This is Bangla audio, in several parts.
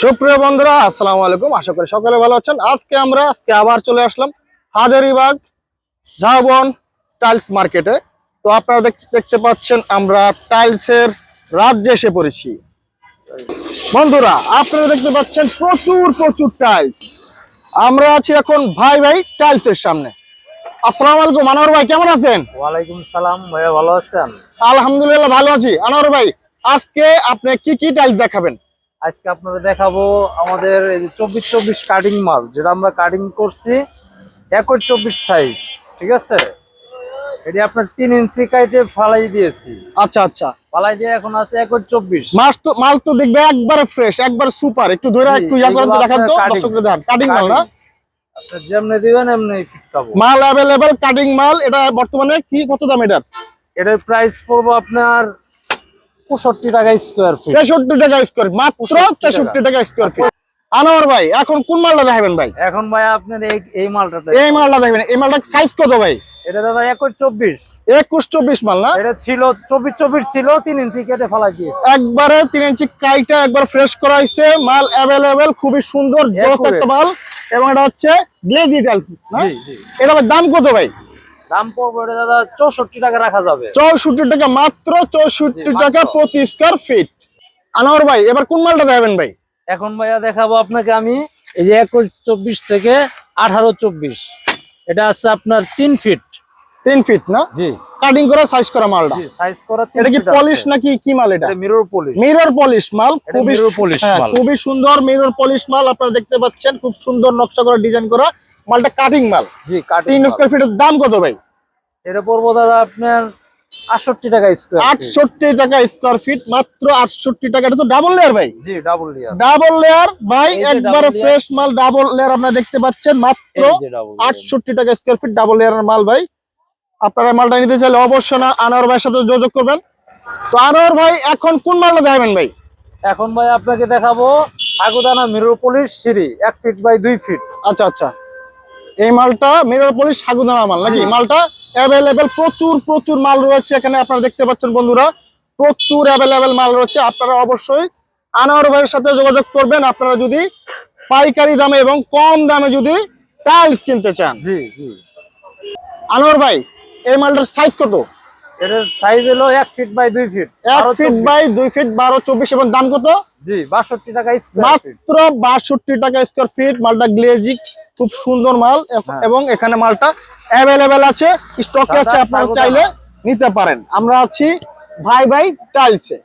সুপ্রিয় বন্ধুরা আসসালামু আলাইকুম। আশা করি সকলে ভালো আছেন। আজকে আমরা আজকে আবার চলে আসলাম হাজারিবাগ ঝাউবন টাইলস মার্কেটে। তো আপনারা দেখ- দেখতে পাচ্ছেন আমরা টাইলসের রাজ্যে এসে পড়েছি। বন্ধুরা আপনারা দেখতে পাচ্ছেন প্রচুর প্রচুর টাইলস। আমরা আছি এখন ভাই ভাই টাইলসের সামনে। আসসালামু আলাইকুম আনোয়ার ভাই কেমন আছেন? ওয়ালাইকুম সালাম ভাইয়া ভালো আছেন? আলহামদুলিল্লাহ ভালো আছি। আনোয়ার ভাই আজকে আপনি কি কি টাইলস দেখাবেন? আজকে আপনারা দেখাবো আমাদের এই চব্বিশ চব্বিশ কাটিং মাল যেটা আমরা কাটিং করছি একর চব্বিশ সাইজ ঠিক আছে? এটি আপনার তিন ইঞ্চি কাইটে ফালাই দিয়েছি। আচ্ছা আচ্ছা। ফালাই দিয়ে এখন আছে একর চব্বিশ। তো মাল তো দেখবে একবারে ফ্রেশ একবার সুপার একটু ধরে একটু ইয়া করে এগুলো দেখান তো দর্শকদের দেখান। কাটিং মাল না? আপনার যেমনি দিবেন এমনি ফিটকাবো মাল কাটিং মাল এটা বর্তমানে কি কত দাম এটার? এটার প্রাইস পড়ব আপনার পঁয়ষট্টি টাকা স্কোয়ার ফিট তেষট্টি টাকা স্কোয়ার মাত্র 65 তেষট্টি টাকা স্কোয়ার ফিট আনোয়ার ভাই এখন কোন মালটা দেখাবেন ভাই? এখন ভাই আপনার এই এই মালটা এই মালটা দেখবেন এই মালটা সাইজ কত ভাই? এটা দাদা একর চব্বিশ। একুশ চব্বিশ মাল না? এটা ছিল চব্বিশ চব্বিশ ছিল তিন ইঞ্চি কেটে ফালাই দিয়েছি। একবারে তিন ইঞ্চি কাইটা একবার ফ্রেশ করা হয়েছে মাল অ্যাভেলেবেল খুবই সুন্দর জোস একটা মাল। এবং এটা হচ্ছে গ্লেজি টাইলস না? জি জি। এটা দাম কত ভাই? দাম পড়বে দাদা চৌষট্টি টাকা রাখা যাবে। চৌষট্টি টাকা মাত্র চৌষট্টি টাকা। প্রতি স্কোয়ার ফিট আনোয়ার ভাই এবার কোন মালটা দেবেন ভাই? এখন ভাইয়া দেখাবো আপনাকে আমি এই যে একুশ চব্বিশ থেকে আঠারো চব্বিশ। এটা আছে আপনার তিন ফিট তিন ফিট না? জি। কাটিং করা সাইজ করা মালটা? সাইজ করা এটা কি পলিশ নাকি কি মাল এটা? মিরর পলিশ মিরর পলিশ মাল খুবই polish হ্যাঁ, মাল। খুবই সুন্দর মিরর পলিশ মাল আপনারা দেখতে পাচ্ছেন খুব সুন্দর নকশা করা ডিজাইন করা। মালটা কাটিং মাল। জি কাটিং তিন স্কোয়ার ফিটের দাম কত ভাই? এটা পড়ব দাদা আপনার আটষট্টি টাকা স্কোয়ার আটষট্টি টাকা স্কোয়ার ফিট মাত্র আটষট্টি টাকা। এটা তো ডাবল লেয়ার ভাই। জি ডাবল লিয়ার ডাবল লেয়ার ভাই একবারে ফ্রেশ মাল ডাবল লেয়ার আপনারা দেখতে পাচ্ছেন মাত্র আটষট্টি টাকা স্কোয়ার ফিট ডাবল লেয়ারের মাল ভাই। আপনারা মালটা নিতে চাইলে অবশ্যই না আনোয়ার ভাইয়ের সাথে যোগাযোগ করবেন। তো আনোয়ার ভাই এখন কোন মালটা দেখাবেন ভাই? এখন ভাই আপনাকে দেখাবো আগুদানা মিরর পলিশ সিঁড়ি এক ফিট বাই দুই ফিট আচ্ছা আচ্ছা। এই মালটা মিরর পলিশ সাগুদানা মাল নাকি? মালটা অ্যাভেলেবেল প্রচুর প্রচুর মাল রয়েছে এখানে আপনারা দেখতে পাচ্ছেন বন্ধুরা। প্রচুর অ্যাভেলেবেল মাল রয়েছে। আপনারা অবশ্যই আনোয়ার ভাইয়ের সাথে যোগাযোগ করবেন। আপনারা যদি পাইকারি দামে এবং কম দামে যদি টাইলস কিনতে চান। জি জি। আনোয়ার ভাই এই মালটার সাইজ কত? এটার সাইজ হলো এক ফিট বাই দুই ফিট এক ফিট বাই দুই ফিট বারো চব্বিশ এবং দাম কত? জি বাষট্টি টাকা স্কোয়ার ফিট মাত্র বাষট্টি টাকা স্কোয়ার ফিট মালটা গ্লেজিক খুব সুন্দর মাল হ্যাঁ। এবং এখানে মালটা অ্যাভেলেবেল আছে স্টকে আছে আপনারা চাইলে নিতে পারেন। আমরা আছি ভাই ভাই টাইলসে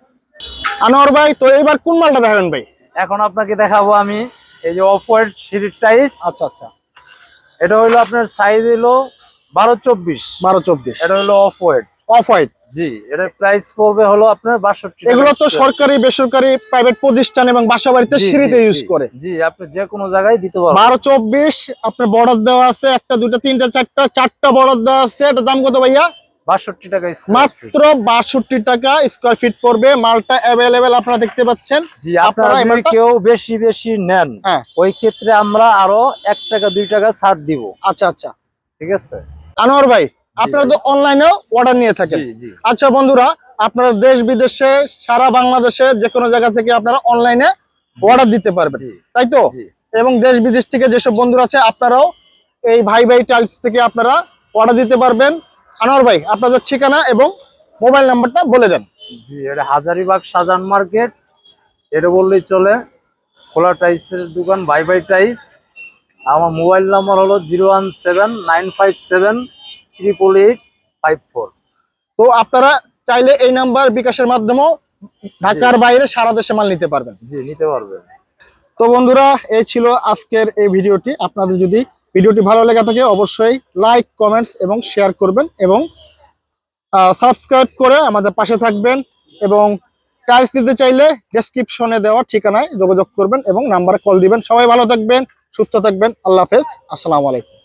আনোয়ার ভাই তো এবার কোন মালটা দেখাবেন ভাই? এখন আপনাকে দেখাবো আমি এই যে অফ হোয়াইট সিঁড়ির টাইলস আচ্ছা আচ্ছা। এটা হলো আপনার সাইজ হলো বারো চব্বিশ। বারো চব্বিশ। এটা হলো অফ হোয়াইট অফ হোয়াইট। জি এটার প্রাইস পড়বে হলো আপনার বাষট্টি টাকা। এগুলো তো সরকারি বেসরকারি প্রাইভেট প্রতিষ্ঠান এবং বাসা বাড়িতে জি, সিঁড়িতে ইউজ করে। জি আপনি যে কোনো জায়গায় দিতে পারবেন। বারো চব্বিশ আপনার বর্ডার দেওয়া আছে একটা দুইটা তিনটা চারটা চারটা বর্ডার দেওয়া আছে। এটা দাম কত ভাইয়া? বাষট্টি টাকা মাত্র বাষট্টি টাকা স্কোয়ার ফিট পড়বে। মালটা অ্যাভেলেবেল আপনারা দেখতে পাচ্ছেন। জি আপনারা যদি কেউ বেশি বেশি নেন হ্যাঁ। ওই ক্ষেত্রে আমরা আরও এক টাকা দুই টাকা ছাড় দিব। আচ্ছা আচ্ছা। ঠিক আছে? আনোয়ার ভাই আপনারা তো অনলাইনেও অর্ডার নিয়ে থাকেন। আচ্ছা বন্ধুরা আপনারা দেশ বিদেশে সারা বাংলাদেশে যে কোনো জায়গা থেকে আপনারা অনলাইনে অর্ডার দিতে পারবেন তাই তো? এবং দেশ বিদেশ থেকে যেসব বন্ধুরা আছে আপনারাও এই ভাই ভাই টাইলস থেকে আপনারা অর্ডার দিতে পারবেন। আনোয়ার ভাই আপনাদের ঠিকানা এবং মোবাইল নাম্বারটা বলে দেন। জি এটা হাজারিবাগ সাজান মার্কেট। এটা বললেই চলে। খোলা টাইসের দোকান বাই বাই টাইস আমার মোবাইল নাম্বার হলো zero one seven nine five seven triple eight five four তো আপনারা চাইলে এই নাম্বার বিকাশের মাধ্যমেও ঢাকার বাইরে সারা দেশে মাল নিতে পারবেন। জি নিতে পারবেন। তো বন্ধুরা এই ছিল আজকের এই ভিডিওটি। আপনাদের যদি ভিডিওটি ভালো লেগে থাকে অবশ্যই লাইক কমেন্টস এবং শেয়ার করবেন এবং সাবস্ক্রাইব করে আমাদের পাশে থাকবেন এবং টাইলস দিতে চাইলে ডেসক্রিপশনে দেওয়া ঠিকানায় যোগাযোগ করবেন এবং নাম্বারে কল দিবেন। সবাই ভালো থাকবেন সুস্থ থাকবেন। আল্লাহ হাফেজ। আসসালামু আলাইকুম।